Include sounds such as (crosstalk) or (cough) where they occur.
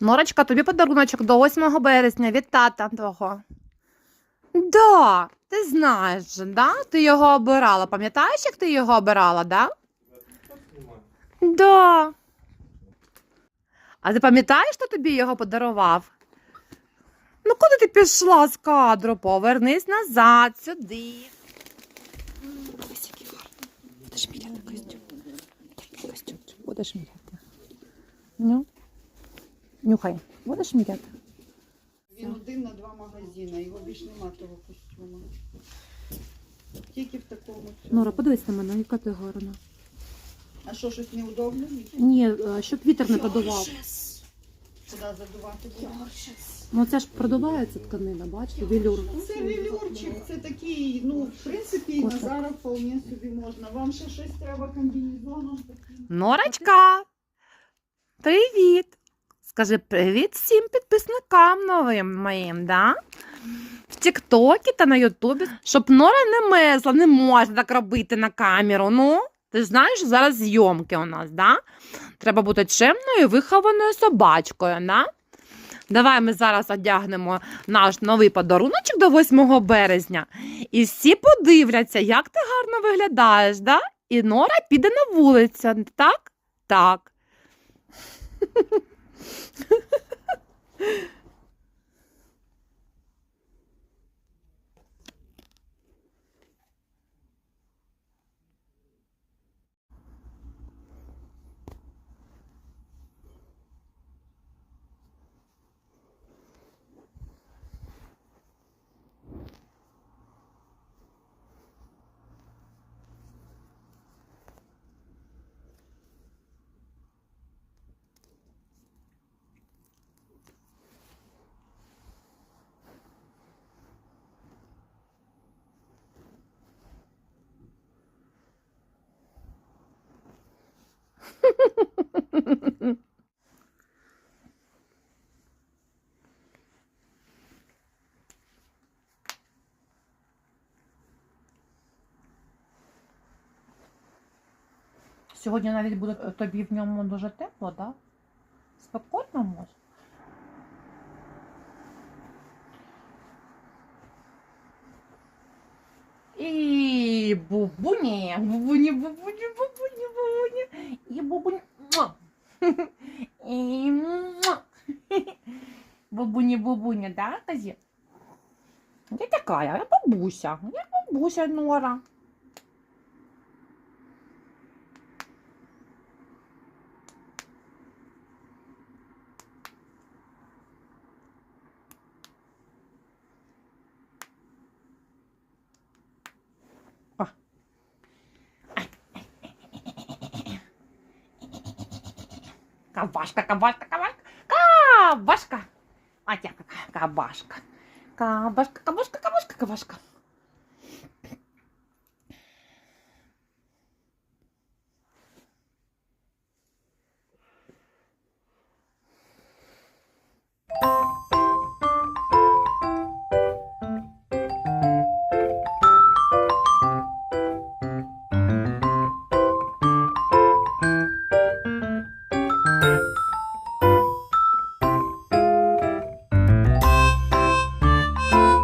Норочка, тобі подаруночок до 8 березня від тата твого. Да, ти знаєш, же, да? Ти його обирала. Пам'ятаєш, як ти його обирала, да? Да. А ти пам'ятаєш, хто тобі його подарував? Ну, куди ти пішла з кадру? Повернись назад, сюди. Ось який гарний. Будеш міряти костюм. Костюмчик, будеш міряти. Ну, нюхай, будеш міряти? Він один на два магазини, його більш нема того костюму. Тільки в такому цьому. Нора, подивись на мене, яка ти гарна. А що, щось неудобно? Ні, щоб вітер не подував. Куди задувати буде? Ну це ж продувається тканина, бачите, вілюр. Це вілюрчик, це такий, ну, в принципі, Коса. на зараз вполне собі можна. Вам ще щось треба комбінезоном таким? Норочка, привіт! Скажи привіт всім підписникам новим моїм, да? В Тіктокі та на Ютубі. Щоб Нора не мерзла, не можна так робити на камеру. Ну, ти ж знаєш, зараз зйомки у нас, да? Треба бути чемною, вихованою собачкою, да? Давай ми зараз одягнемо наш новий подаруночок до 8 березня. І всі подивляться, як ти гарно виглядаєш, да? І Нора піде на вулицю, так? Так. Сьогодні навіть буде тобі в ньому дуже тепло, так? Да? Спокійно може. І бубуні, бубуні, бубуні, бубуні, бубуні, і бубунь. І муа. (laughs) (laughs) бубуні, бубуні, да, казі? Я така, я бабуся, я бабуся Нора. Кабашка, кабашка, кабашка, кабашка. А я какая кабашка. Кабашка, кабашка, кабашка, кабашка.